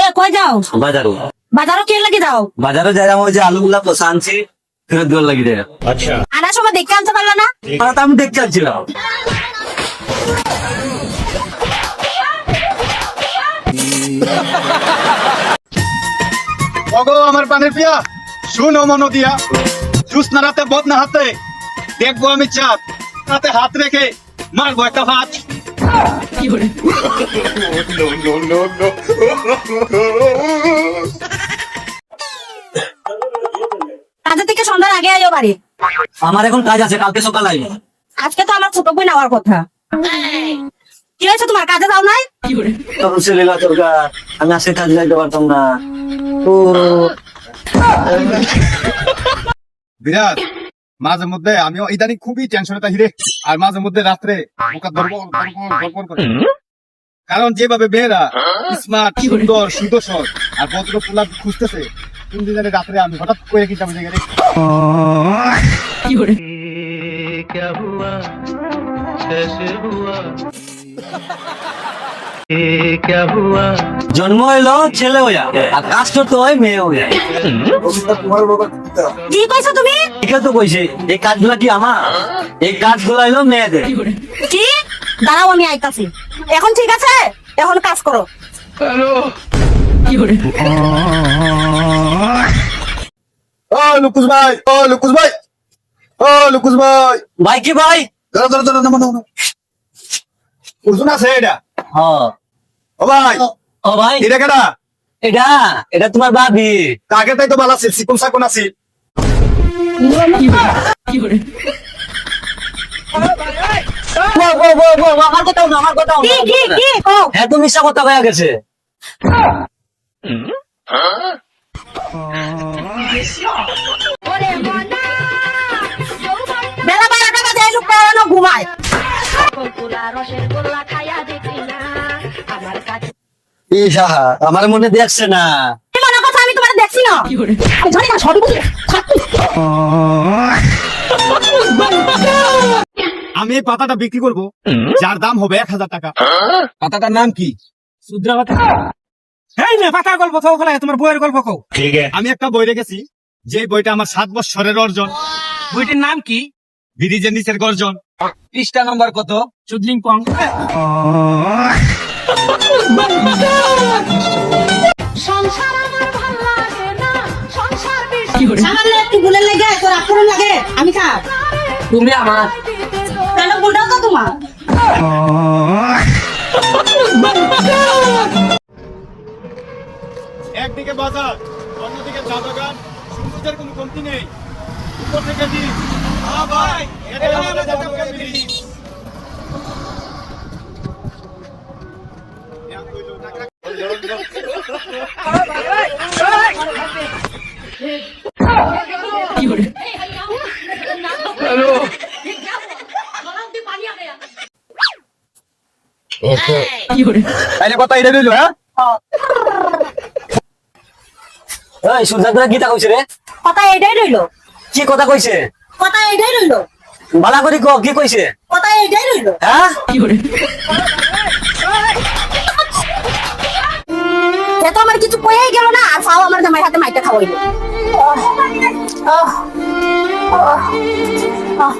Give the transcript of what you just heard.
এ কই যাও? বাজারও। বাজারও কে লাগে যাও? বাজারে যাই ওই যে আলুগুলা পোষা আনছি ফেরত দেওয়ার লাগি রে আনার সময় দেখতে আনতে পারল না? ওরা তো আমি দেখতে চাচ্ছিলাম ওগো আমার পানের পিয়া শুনো মনো দিয়া। জুস না রাতে বদ না হাতে। দেখব আমি চাঁদ। রাতে হাত রেখে মারবো একটা হাত কাজের থেকে সন্ধ্যার আগে আইও বাড়ি। আমার এখন কাজ আছে কালকে সকাল আই আজকে তো আমার ছোট বোন নেওয়ার কথা। কি হয়েছে তোমার? কাজে যাও নাই? তখন ছেলে দরকার আমি আজকে কাজে যাইতে পারতাম না। ও। বিরাট মাঝে মধ্যে আমিও ইদানিং খুবই টেনশনে থাকি রে। আর মাঝে মধ্যে রাত্রে কারণ যেভাবে মেয়েরা স্মার্ট সুন্দর সুদর্শন আর ভদ্র পোলা খুঁজতেছে কোন দিনের রাত্রে আমি হঠাৎ করে কিন্তু আমি জায়গায় জন্ম হইল ছেলে হইয়া আর কাজ করতে হয় মেয়ে হইয়া। কি কইছো তুমি? ঠিক তো কইছে এই কাজগুলা কি আমার? এই কাজগুলা হইল মেয়েদের। কি? দাঁড়াও আমি আইতাছি। এখন ঠিক আছে? এখন কাজ করো। ও লুকুস ভাই ও লুকুস ভাই ও লুকুস ভাই। ভাই কি ভাই? দাঁড়া দাঁড়া দাঁড়া নামো নামো উর্জুন আছে এটা? হ্যাঁ। ও ভাই। ও ভাই। এটা কেডা? এটা এটা তোমার ভাবি কাকে তাই তো ভালো আছে সিকুন সাকুন আছে? ও, ও, ও, ও, আমার কথাও না আমার কথাও কি আমার মনে দেখছে না। মনে কথা আমি তোমার দেখছি না। আমি জানি না সবই বুঝি আমি এই পাতাটা বিক্রি করব যার দাম হবে এক হাজার টাকা। পাতাটার নাম কি? সুদ্রা কথা এই না পাকা গল্প তো ওখানে তোমার বইয়ের গল্প কও। আমি একটা বই রেখেছি যে বইটা আমার সাত বছরের অর্জন। বইটির নাম কি? ব্রিজের নিচের গর্জন। পৃষ্ঠা নম্বর কত? চুদলিং পং। সামান্য লেগে তোর আক্রমণ লাগে। আমি খা তুমি আমার কেন ভুলটাও তো তোমার। একদিকে বাজার অন্যদিকে চা বাগান সৌন্দর্যের কোনো কমতি নেই। উপর থেকে দিন। হ্যাঁ তাইলে কথা এটা রইল হ্যাঁ? ওই সুজাতরা গীতা কইছে রে? কথা এটাই রইল। কি কথা কইছে? কথা এটাই রইল। বালা করি ক কি কইছে? কথা এটাই রইল। হ্যাঁ? তো আমার কিছু কয়েই গেল না আর ফাও আমার জামাই হাতে মাইটা খাওয়াইলো আহ, আহ, আহ।